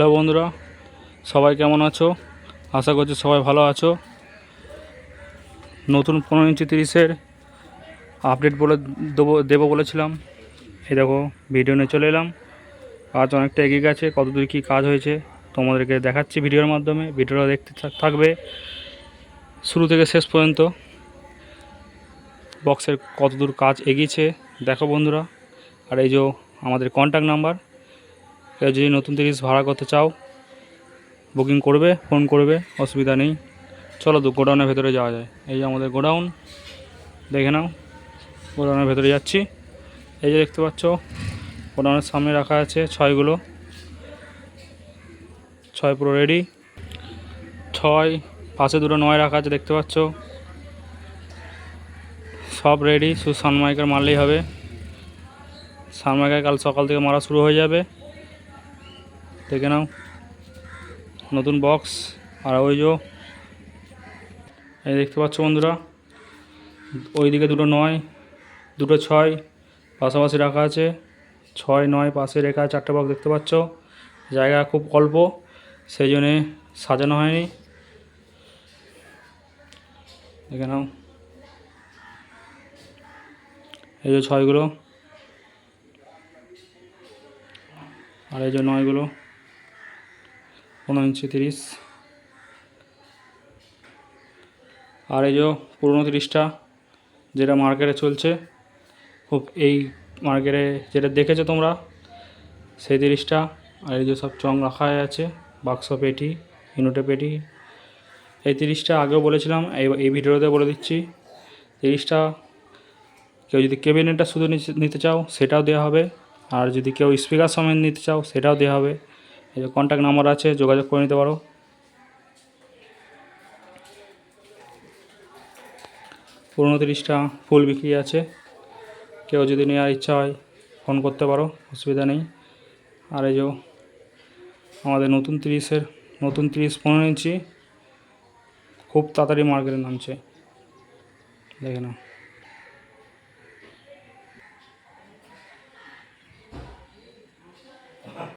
Hello বন্ধুরা, সবাই কেমন আছো? আশা করছি সবাই ভালো আছো। নতুন পনেরো ইঞ্চি তিরিশের আপডেট বলে দেবো দেবো বলেছিলাম। এই দেখো, ভিডিও নিয়ে চলে এলাম। কাজ অনেকটা এগিয়ে গেছে, কতদূর কী কাজ হয়েছে তোমাদেরকে দেখাচ্ছি ভিডিওর মাধ্যমে। ভিডিওটা দেখতে থাকবে শুরু থেকে শেষ পর্যন্ত। বক্সের কতদূর কাজ এগিয়েছে, দেখো বন্ধুরা। আর এই যে আমাদের কন্ট্যাক্ট নাম্বার কেউ যদি নতুন তিরিশ ভাড়া করতে চাও বুকিং করবে ফোন করবে, অসুবিধা নেই। চলো তো গোডাউনের ভেতরে যাওয়া যায়। এই যে আমাদের গোডাউন, দেখে নাও। গোডাউনের ভেতরে যাচ্ছি। এই যে দেখতে পাচ্ছ, গোডাউনের সামনে রাখা আছে ছয়গুলো। ছয় পুরো রেডি ছয়, পাশে দুটো নয় রাখা আছে, দেখতে পাচ্ছ। সব রেডি শুধু সানমাইকার মারলেই হবে। সানমাইকার কাল সকাল থেকে মারা শুরু হয়ে যাবে। দেখে নাও। নতুন বক্স আর ওই যে এই দেখতে পাচ্ছ বন্ধুরা, ওইদিকে দুটো নয়, দুটো ছয়, পাশাপাশি রাখা আছে। ছয়, নয়, পাশে রেখা চারটে বক্স দেখতে পাচ্ছ। জায়গা খুব অল্প, সেই জন্যে সাজানো হয়নি। দেখে নাও। এই যে ছয়গুলো, আর এই যে নয়গুলো। পনেরো ইঞ্চি তিরিশ। আর এই যে পুরোনো তিরিশটা যেটা মার্কেটে চলছে, খুব এই মার্কেটে যেটা দেখেছ তোমরা, সেই তিরিশটা। আর এই যে সব চং রাখা আছে বাক্স পেটি ইনোটে পেটি এই তিরিশটা আগেও বলেছিলাম, এই ভিডিওতে বলে দিচ্ছি, তিরিশটা কেউ যদি কেবিনেটটা শুধু নিতে চাও, সেটাও দেওয়া হবে। আর যদি কেউ স্পিকার সমেত নিতে চাও, সেটাও দেওয়া হবে। এই যে কন্ট্যাক্ট নাম্বার আছে, যোগাযোগ করে নিতে পারো। পুরোনো তিরিশটা ফুল বিক্রি আছে। কেউ যদি নেওয়ার ইচ্ছা হয় ফোন করতে পারো, অসুবিধা নেই। আর এই যে আমাদের নতুন তিরিশের, নতুন তিরিশ পনেরো ইঞ্চি খুব তাড়াতাড়ি মার্কেটে নামছে। দেখে নাও।